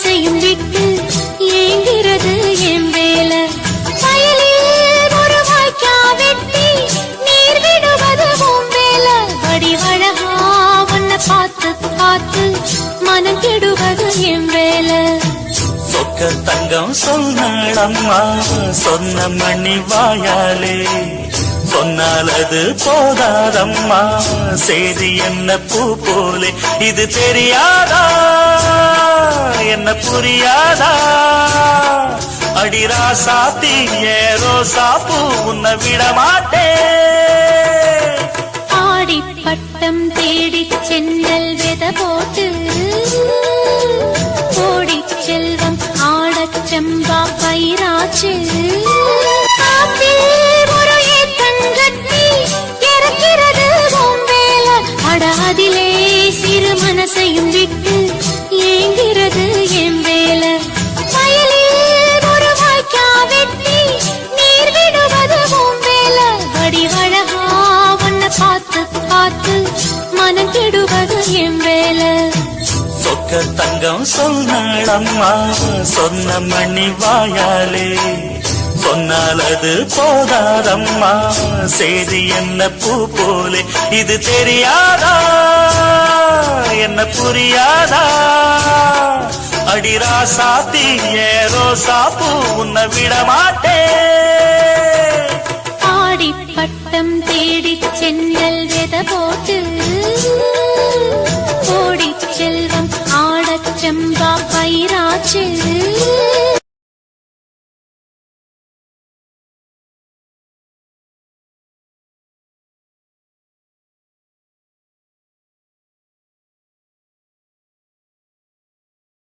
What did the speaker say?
ஆசையும் விட்டு ஏங்கிறது என் வேலை வயலில் ஒரு வாய்க்கா வெட்டி நீர் விடுவது உன் வேலை வடிவழகா உன்னை பார்த்து பார்த்து மனம் கெடுவது என் வேலை சொக்க தங்கம் சொன்னாளம்மா சொன்ன மணி வாயாலே. சொன்னால் அது போதாதம்மா செய்தி என்ன பூ போலே இது தெரியாதா? என்ன புரியாதா? அடிரா சாத்தி ஏரோ சாப்பு உன்னை விட மாட்டேன் ஆடி பட்டம் தேடி சென்னல் வித போட்டு ஓடி செல்வம் ஆடச் செம்பா பயிராச்சு. பார்க்க தங்கம் சொன்னாள் அம்மா சொன்ன மணி வாயாலே. சொன்னால் அது போதாதம்மா. செய்தி என்ன பூ போலே. இது தெரியாதா? என்ன புரியாதா? அடிராசா சாத்தி ரோசா பூ உன்னை விட மாட்டேன்